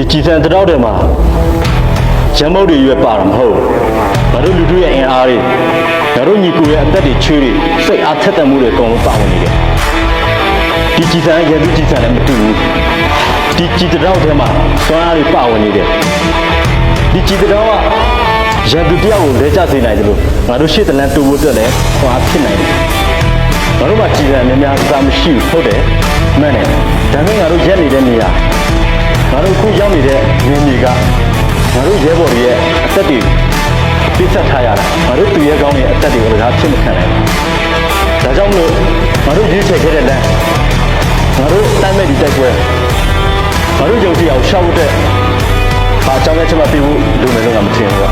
ဒီကြည်စံတောက်တယ်မှာရမုတ်တွေရွယ်ပါတာမဟုတ်ဘူးငါတို့လူတို့ရဲ့အင်အားတွေငါတို့ညီကိုရဲ့အသက်တွေချွေးတွေစိတ်အားထက်သန်မှုတွေအကုန်လုံးပါဝင်နေတယ်ဒီကြည်စံရဲ့သူကြည်စံလည်းမတူဘူးဒီကြည်တောက်ထဲမှာစွမ်းအားတွေပါဝင်နေတယ်ဒီကြည်တောက်ကရန်သူတယောက်ကိုလဲကျစေနိုင်တယ်လို့ငါတို့ရှေ့တလန်တူဖို့အတွက်လည်းခွန်အားဖြစ်နိုင်တယ်ငါတို့မှာကြည်စံများများစားမရှိဘူးဟုတ်တယ်မှန်တယ်ဒါပေမဲ့ငါတို့ရက်နေတဲ့နေရာ ငါတို့အခုရောက်နေတဲ့နေမြေကငါတို့ရဲဘော်တွေရဲ့အသက်တွေပြစ်ဆက်ထားရတာငါတို့သူရဲကောင်းတွေအသက်တွေကိုလည်းဖြစ်မခံနိုင်ဘူးဒါကြောင့်မလို့ငါတို့ရွေးချယ်ခဲ့တဲ့လမ်းငါတို့တမ်းမဲ့ဒီတိုက်ပွဲငါတို့ယုံကြည်အောင်ရှောက်ဖို့အတွက်ဘာအကြောင်းလဲချက်မှပြဖို့လိုမယ်လို့ငါမထင်ဘူးကွာ